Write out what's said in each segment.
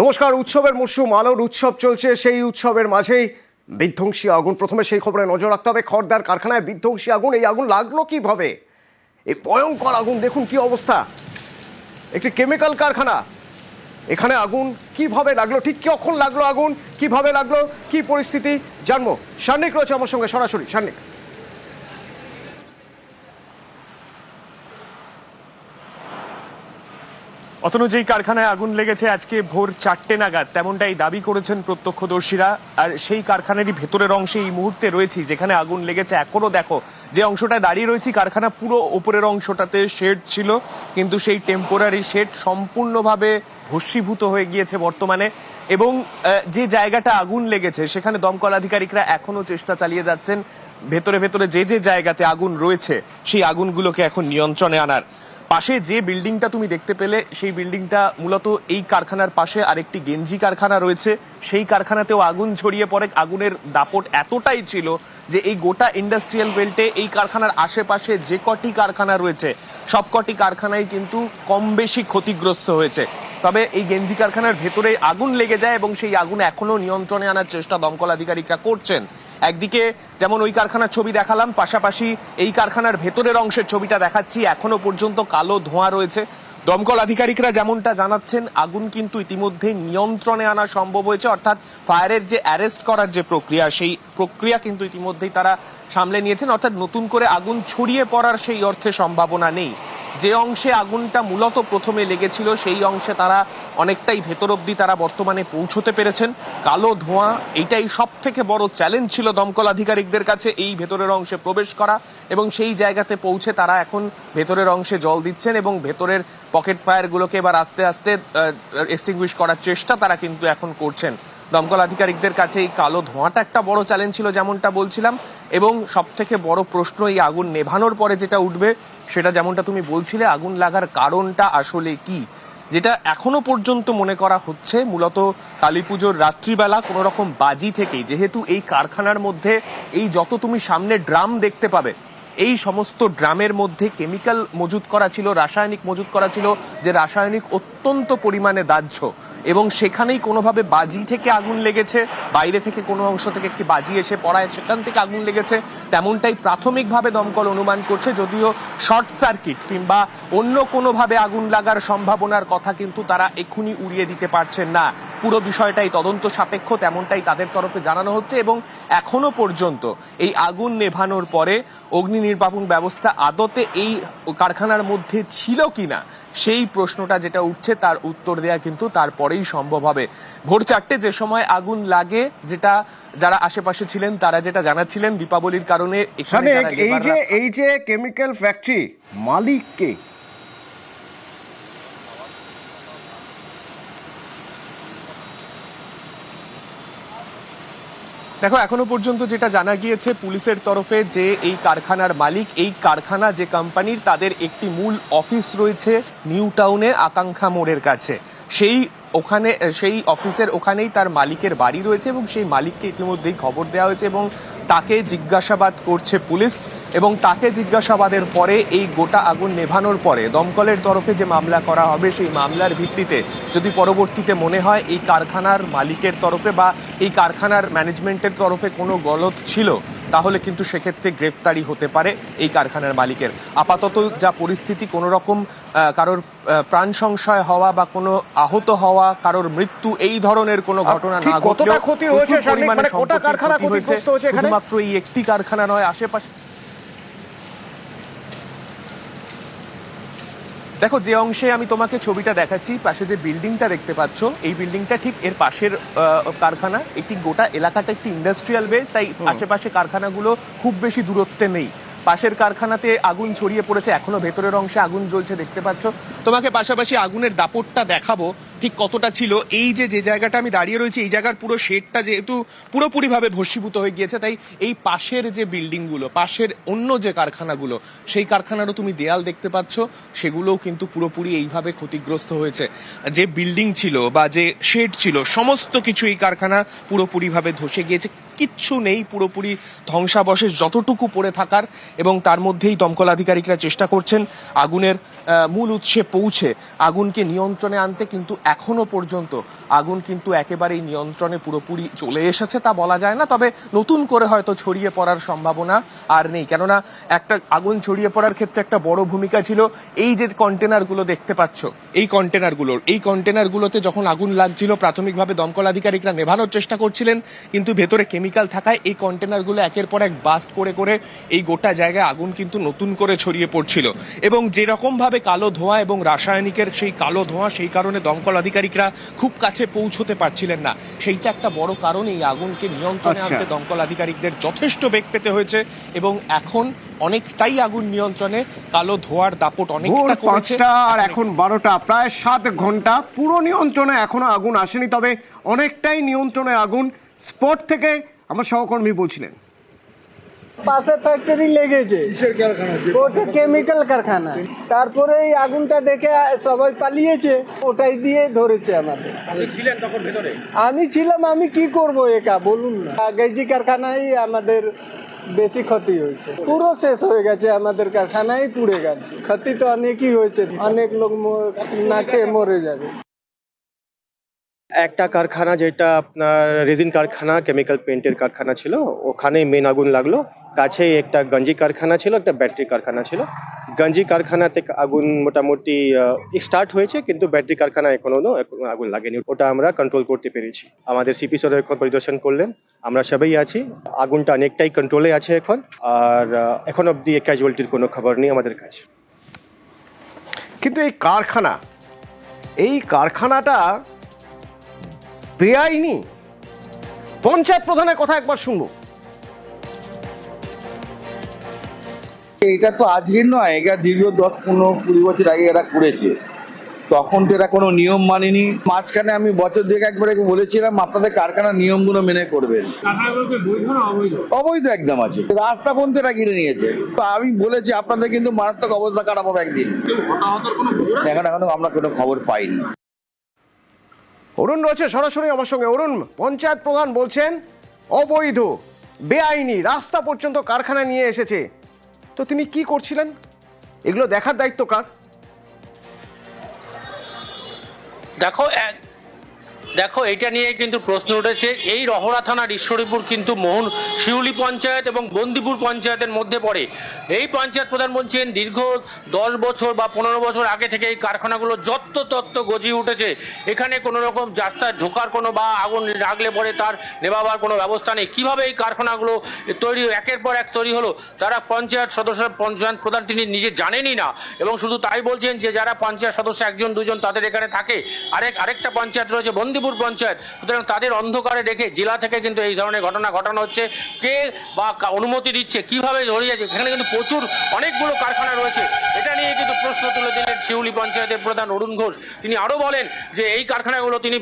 নমস্কার, উৎসবের মরশুম, আলোর উৎসব চলছে, সেই উৎসবের মাঝেই বিধ্বংসী আগুন। প্রথমে সেই খবরে নজর রাখতে হবে, খড়দার কারখানায় বিধ্বংসী আগুন, এই আগুন লাগল কীভাবে? এই ভয়ঙ্কর আগুন, দেখুন কি অবস্থা। একটি কেমিক্যাল কারখানা, এখানে আগুন কীভাবে লাগল, ঠিক কখন লাগল আগুন, কীভাবে লাগল, কি পরিস্থিতি? জানব। সান্নিক রয়েছে আমার সঙ্গে, সরাসরি। সান্নিক। অতনু যেই কারখানায় আগুন লেগেছে আজকে ভোর চারটে নাগাদ। তেমনটাই দাবি করেছেন প্রত্যক্ষদর্শীরা। আর সেই কারখানারই ভেতরের অংশে এই মুহূর্তে রয়েছি, যেখানে আগুন লেগেছে এখনও দেখো। যে অংশটায় দাঁড়িয়ে রয়েছি, কারখানা পুরো ওপরের অংশটাতে শেড ছিল, কিন্তু সেই টেম্পোরারি শেড সম্পূর্ণভাবে ভস্মীভূত হয়ে গিয়েছে বর্তমানে। এবং যে জায়গাটা আগুন লেগেছে, সেখানে দমকল আধিকারিকরা এখনও চেষ্টা চালিয়ে যাচ্ছেন। ভেতরে ভেতরে যে যে জায়গাতে আগুন রয়েছে, সেই আগুনগুলোকে এখন নিয়ন্ত্রণে আনার। পাশে যে বিল্ডিংটা তুমি দেখতে পেলে, সেই বিল্ডিংটা মূলত এই কারখানার পাশে আরেকটি গেঞ্জি কারখানা রয়েছে। সেই কারখানাতেও আগুন ছড়িয়ে পড়ে। আগুনের দাপট এতটাই ছিল যে এই গোটা ইন্ডাস্ট্রিয়াল বেল্টে এই কারখানার আশেপাশে যে কটি কারখানা রয়েছে সবকটি কারখানাই কিন্তু কম বেশি ক্ষতিগ্রস্ত হয়েছে। তবে এই গেঞ্জি কারখানার ভেতরে আগুন লেগে যায় এবং সেই আগুন এখনও নিয়ন্ত্রণে আনার চেষ্টা দমকল আধিকারিকরা করছেন। একদিকে যেমন ওই কারখানার ছবি দেখালাম, পাশাপাশি এই কারখানার ভেতরের অংশের ছবিটা দেখাচ্ছি। এখনও পর্যন্ত কালো ধোঁয়া রয়েছে। দমকল আধিকারিকরা যেমনটা জানাচ্ছেন, আগুন কিন্তু ইতিমধ্যে নিয়ন্ত্রণে আনা সম্ভব হয়েছে। অর্থাৎ ফায়ারের যে অ্যারেস্ট করার যে প্রক্রিয়া, সেই প্রক্রিয়া কিন্তু ইতিমধ্যেই তারা সামলে নিয়েছেন। অর্থাৎ নতুন করে আগুন ছড়িয়ে পড়ার সেই অর্থে সম্ভাবনা নেই। যে অংশে আগুনটা মূলত প্রথমে লেগেছিল, সেই অংশে তারা অনেকটাই ভেতর অব্দি তারা বর্তমানে পৌঁছতে পেরেছেন। কালো ধোঁয়া, এটাই সব থেকে বড় চ্যালেঞ্জ ছিল দমকল আধিকারিকদের কাছে, এই ভেতরের অংশে প্রবেশ করা এবং সেই জায়গাতে পৌঁছে তারা এখন ভেতরের অংশে জল দিচ্ছেন এবং ভেতরের পকেট ফায়ারগুলোকে এবার আস্তে আস্তে এক্সটিংগুইশ করার চেষ্টা তারা কিন্তু এখন করছেন। দমকল আধিকারিকদের কাছে এই কালো ধোঁয়াটা একটা বড় চ্যালেঞ্জ ছিল যেমনটা বলছিলাম এবং সব থেকে বড় প্রশ্ন এই আগুন নেভানোর পরে যেটা উঠবে সেটা যেমনটা তুমি বলছিলে, আগুন লাগার কারণটা আসলে কি? যেটা এখনও পর্যন্ত মনে করা হচ্ছে, মূলত কালী পুজোর রাত্রিবেলা কোনো রকম বাজি থেকেই, যেহেতু এই কারখানার মধ্যে এই যত তুমি সামনে ড্রাম দেখতে পাবে এই সমস্ত ড্রামের মধ্যে কেমিক্যাল মজুত করা ছিল, রাসায়নিক মজুত করা ছিল, যে রাসায়নিক অত্যন্ত পরিমাণে দাহ্য। এবং সেখানেই কোনোভাবে বাজি থেকে আগুন লেগেছে, বাইরে থেকে কোনো অংশ থেকে একটি বাজি এসে পড়ায়, সেখান থেকে আগুন লেগেছে। তেমনটাই প্রাথমিকভাবে দমকল অনুমান করছে, যদিও শর্ট সার্কিট কিংবা অন্য কোনোভাবে আগুন লাগার সম্ভাবনার কথা কিন্তু তারা এক্ষুনি উড়িয়ে দিতে পারছেন না। পুরো বিষয়টাই তদন্ত সাপেক্ষ তেমনটাই তাদের তরফে জানানো হচ্ছে এবং এখনও পর্যন্ত এই আগুন নেভানোর পরে অগ্নি নির্বাপন ব্যবস্থা আদতে এই কারখানার মধ্যে ছিল কিনা সেই প্রশ্নটা যেটা উঠছে তার উত্তর দেয়া কিন্তু তারপরেই সম্ভব হবে। ভোর চারটে যে সময় আগুন লাগে যেটা যারা আশেপাশে ছিলেন তারা যেটা জানাচ্ছিলেন দীপাবলির কারণে এই যে এই যে কেমিক্যাল ফ্যাক্টরি মালিক দেখো, এখনও পর্যন্ত যেটা জানা গিয়েছে পুলিশের তরফে যে এই কারখানার মালিক, এই কারখানা যে কোম্পানির তাদের একটি মূল অফিস রয়েছে নিউ টাউনে আকাঙ্ক্ষা মোড়ের কাছে। সেই ওখানে সেই অফিসের ওখানেই তার মালিকের বাড়ি রয়েছে এবং সেই মালিককে ইতিমধ্যেই খবর দেওয়া হয়েছে এবং তাকে জিজ্ঞাসাবাদ করছে পুলিশ এবং তাকে জিজ্ঞাসাবাদের পরে এই গোটা আগুন নেভানোর পরে দমকলের তরফে যে মামলা করা হবে, সেই মামলার ভিত্তিতে যদি পরবর্তীতে মনে হয় এই কারখানার মালিকের তরফে বা এই কারখানার ম্যানেজমেন্টের তরফে কোনো গলত ছিল তাহলে কিন্তু সেক্ষেত্রে গ্রেফতারি হতে পারে এই কারখানার মালিকের। আপাতত যা পরিস্থিতি কোনো রকম আহ, কারোর প্রাণ সংশয় হওয়া বা কোনো আহত হওয়া কারোর মৃত্যু এই ধরনের কোনো ঘটনা না ঘটলেও পরিমাণে মানে সম্পত্তির ক্ষতি হয়েছে। শুধুমাত্র এই একটি কারখানা নয় আশেপাশে দেখো যে অংশে আমি তোমাকে ছবিটা দেখাচ্ছি পাশে যে বিল্ডিংটা দেখতে পাচ্ছ এই বিল্ডিংটা ঠিক এর পাশের আহ, কারখানা। একটি গোটা এলাকাটা একটি ইন্ডাস্ট্রিয়াল বে তাই আশেপাশে কারখানাগুলো খুব বেশি দূরত্বে নেই। পাশের কারখানাতে আগুন ছড়িয়ে পড়েছে। এখনও ভেতরের অংশে আগুন জ্বলছে, দেখতে পাচ্ছ। তোমাকে পাশাপাশি আগুনের দাপটটা দেখাবো, ঠিক কতটা ছিল। এই যে যে জায়গাটা আমি দাঁড়িয়ে রয়েছি, এই জায়গার পুরো শেডটা যেহেতু পুরোপুরিভাবে ভস্মীভূত হয়ে গিয়েছে, তাই এই পাশের যে বিল্ডিংগুলো, পাশের অন্য যে কারখানাগুলো, সেই কারখানারও তুমি দেয়াল দেখতে পাচ্ছ। সেগুলোও কিন্তু পুরোপুরি এইভাবে ক্ষতিগ্রস্ত হয়েছে। যে বিল্ডিং ছিল বা যে শেড ছিল, সমস্ত কিছু এই কারখানা পুরোপুরিভাবে ধসে গিয়েছে। কিচ্ছু নেই, পুরোপুরি ধ্বংসাবশেষ যতটুকু পড়ে থাকার এবং তার মধ্যেই দমকল আধিকারিকরা চেষ্টা করছেন আগুনের মূল উৎসে পৌঁছে আগুনকে নিয়ন্ত্রণে আনতে কিন্তু এখনও পর্যন্ত আগুন কিন্তু একেবারেই নিয়ন্ত্রণে পুরোপুরি চলে এসেছে তা বলা যায় না। তবে নতুন করে হয়তো ছড়িয়ে পড়ার সম্ভাবনা আর নেই। কেননা একটা আগুন ছড়িয়ে পড়ার ক্ষেত্রে একটা বড় ভূমিকা ছিল এই যে কন্টেনারগুলো দেখতে পাচ্ছ, এই কন্টেনারগুলোর। এই কন্টেনারগুলোতে যখন আগুন লাগছিল, প্রাথমিকভাবে দমকল আধিকারিকরা নেভানোর চেষ্টা করছিলেন, কিন্তু ভেতরে কেমিক্যাল থাকায় এই কন্টেনারগুলো একের পর এক বাস্ট করে করে এই গোটা জায়গায় আগুন কিন্তু নতুন করে ছড়িয়ে পড়ছিল। এবং যেরকম ভাবে কালো ধোঁয়া এবং রাসায়নিকের সেই কালো ধোঁয়া সেই কারণে দমকল আধিকারিকরা খুব কাছে পৌঁছতে পারছিলেন না। সেইটা একটা বড় কারণ এই আগুনকে নিয়ন্ত্রণে আচ্ছা। আনতে দমকল আধিকারিকদের যথেষ্ট বেগ পেতে হয়েছে এবং এখন অনেকটাই আগুন নিয়ন্ত্রণে। কালো ধোঁয়ার দাপট অনেকটা কমেছে। পাঁচটা আর এখন বারোটা প্রায় সাত ঘণ্টা। পুরো নিয়ন্ত্রণে এখনও আগুন আসেনি তবে অনেকটাই নিয়ন্ত্রণে আগুন। স্পট থেকে আমার সহকর্মী বলছিলেন। পাশে ফ্যাক্টরি লেগেছে। ওটা কেমিক্যাল কারখানা। তারপরে এই আগুনটা দেখে সবাই পালিয়েছে ওটাই দিয়ে ধরেছে আমাদের। আমি ছিলাম আমি কি করব একা? বলুন না। গেজি কারখানায় আমাদের বেশি ক্ষতি হয়েছে। পুরো শেষ হয়ে গেছে আমাদের কারখানায় পুড়ে গেছে। ক্ষতি তো অনেকই হয়েছে। অনেক লোক না খেয়ে মরে যাবে। একটা কারখানা যেটা আপনার রেজিন কারখানা কেমিক্যাল পেন্টের কারখানা ছিল ওখানে মেন আগুন লাগল। কাছেই একটা গঞ্জি কারখানা ছিল, একটা ব্যাটারি কারখানা ছিল। গঞ্জি কারখানাতে আগুন মোটামুটি স্টার্ট হয়েছে, কিন্তু ব্যাটারি কারখানা এখনও আগুন লাগেনি। ওটা আমরা কন্ট্রোল করতে পেরেছি। আমাদের সিপি স্যার এখন পরিদর্শন করলেন। আমরা সবাই আছি। আগুনটা অনেকটাই কন্ট্রোলে আছে এখন। আর এখন অব্দি ক্যাজুয়ালিটির কোনো খবর নেই আমাদের কাছে। কিন্তু এই কারখানা, এই কারখানাটা বেআইনি। পঞ্চায়েত প্রধানের কথা একবার শুনব। এটা তো আজকের নয় এটা দীর্ঘ দশ পনেরো কুড়ি বছর আগে এরা করেছে। তখন তো এরা কোনো নিয়ম মানেনি। মাঝখানে আমি বছর দুয়েক একবারে বলেছিলাম আপনাদের কারখানার নিয়মগুলো মেনে করবেন। অবৈধ? একদম আছে। রাস্তা পর্যন্ত এরা কিনে নিয়েছে। তো আমি বলেছি আপনাদের কিন্তু মারাত্মক অবস্থা খারাপ হবে একদিন। এখন এখনও আমরা কোনো খবর পাইনি। অরুণ রয়েছে সরাসরি আমার সঙ্গে। অরুণ পঞ্চায়েত প্রধান বলছেন অবৈধ বেআইনি রাস্তা পর্যন্ত কারখানা নিয়ে এসেছে। তো তিনি কি করছিলেন? এগুলো দেখার দায়িত্ব কার? দেখো দেখো, এটা নিয়ে কিন্তু প্রশ্ন উঠেছে। এই রহরা থানার ঈশ্বরীপুর কিন্তু মোহন শিউলি পঞ্চায়েত এবং বন্দিপুর পঞ্চায়েতের মধ্যে পড়ে। এই পঞ্চায়েত প্রধান বলছেন, দীর্ঘ দশ বছর বা পনেরো বছর আগে থেকে এই কারখানাগুলো যত্ত তত্ত্ব গজিয়ে উঠেছে, এখানে কোনো রকম যাত্রায় ঢোকার কোনো বা আগুন লাগলে পরে তার নেভাবার কোনো ব্যবস্থা নেই। কীভাবে এই কারখানাগুলো তৈরি, একের পর এক তৈরি হলো, তারা পঞ্চায়েত সদস্য, পঞ্চায়েত প্রধান তিনি নিজে জানেনই না। এবং শুধু তাই বলছেন যে, যারা পঞ্চায়েত সদস্য একজন, দুজন তাদের এখানে থাকে। আরেক, আরেকটা পঞ্চায়েত রয়েছে বন্দিপুর পঞ্চায়েত। সুতরাং তাদের অন্ধকারে রেখে জেলা থেকে কিন্তু এই ধরনের ঘটনা ঘটানো হচ্ছে। কে বা অনুমতি দিচ্ছে, কীভাবে ধরে যাচ্ছে এখানে কিন্তু প্রচুর অনেকগুলো কারখানা রয়েছে। এটা নিয়ে কিন্তু প্রশ্ন তুলে দিলেন শিউলি পঞ্চায়েতের প্রধান অরুণ ঘোষ। তিনি আরও বলেন যে এই কারখানাগুলো তিনি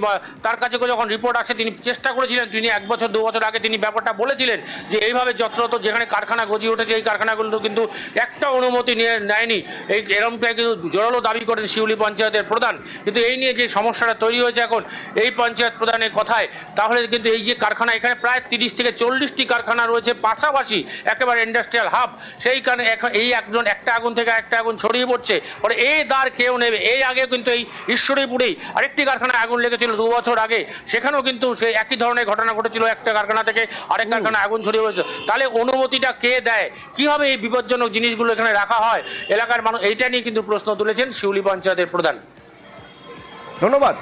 তার কাছে যখন রিপোর্ট আসে, তিনি চেষ্টা করেছিলেন, তিনি এক বছর, দু বছর আগে তিনি ব্যাপারটা বলেছিলেন যে এইভাবে যত্রত যেখানে কারখানা গজিয়ে উঠেছে, এই কারখানাগুলো কিন্তু একটা অনুমতি নিয়ে নেয়নি। এই এরমটাই কিন্তু জোরালো দাবি করেন শিউলি পঞ্চায়েতের প্রধান। কিন্তু এই নিয়ে যে সমস্যাটা তৈরি হয়েছে এখন, এই পঞ্চায়েত প্রধানের কথায় তাহলে কিন্তু এই যে কারখানা এখানে প্রায় তিরিশ থেকে চল্লিশটি কারখানা রয়েছে পাশাপাশি একেবারে ইন্ডাস্ট্রিয়াল হাব সেই কারণে এখন এই একজন একটা আগুন থেকে একটা আগুন ছড়িয়ে পড়ছে। পরে এই দ্বার কেউ নেবে। এই আগে কিন্তু এই ঈশ্বরীপুরেই আরেকটি কারখানায় আগুন লেগেছিল দু বছর আগে। সেখানেও কিন্তু সেই একই ধরনের ঘটনা ঘটেছিল একটা কারখানা থেকে আরেক কারখানায় আগুন ছড়িয়ে পড়েছে তাহলে অনুমতিটা কে দেয়? কীভাবে এই বিপজ্জনক জিনিসগুলো এখানে রাখা হয়? এলাকার মানুষ এইটা নিয়ে কিন্তু প্রশ্ন তুলেছেন শিউলি পঞ্চায়েতের প্রধান। ধন্যবাদ।